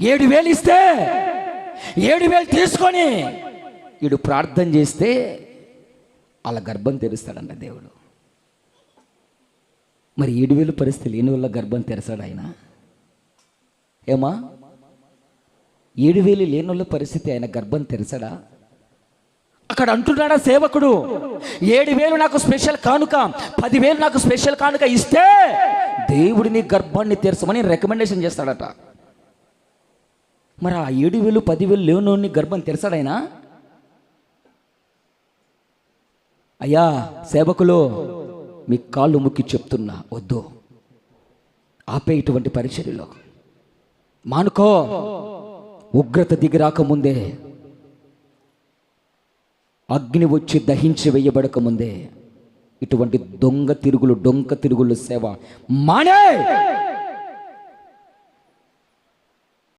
ఏడు వేలు ఇస్తే ఏడు వేలు తీసుకొని వీడు ప్రార్థన చేస్తే వాళ్ళ గర్భం తెరుస్తాడంట దేవుడు. మరి ఏడు వేలు పరిస్థితి లేని వల్ల గర్భం తెరసాడు ఆయన? ఏమా? ఏడు వేలు లేని వాళ్ళ పరిస్థితి ఆయన గర్భం తెరసడా? అక్కడ అంటున్నాడా సేవకుడు ఏడు వేలు నాకు స్పెషల్ కానుక పదివేలు నాకు స్పెషల్ కానుక ఇస్తే దేవుడిని గర్భాన్ని తెరచమని రికమెండేషన్ చేస్తాడట. మరి ఆ ఏడు వేలు పదివేలు లేనోని గర్భం తెరసాడైనా అయ్యా సేవకులు మీ కాళ్ళు ముక్కి చెప్తున్నా వద్దు. ఆపే ఇటువంటి పరిచర్యలో. మానుకో ఉగ్రత దిగి రాకముందే అగ్ని వచ్చి దహించి వేయబడక ముందే ఇటువంటి దొంగ తిరుగులు డొంక తిరుగులు సేవ మానే!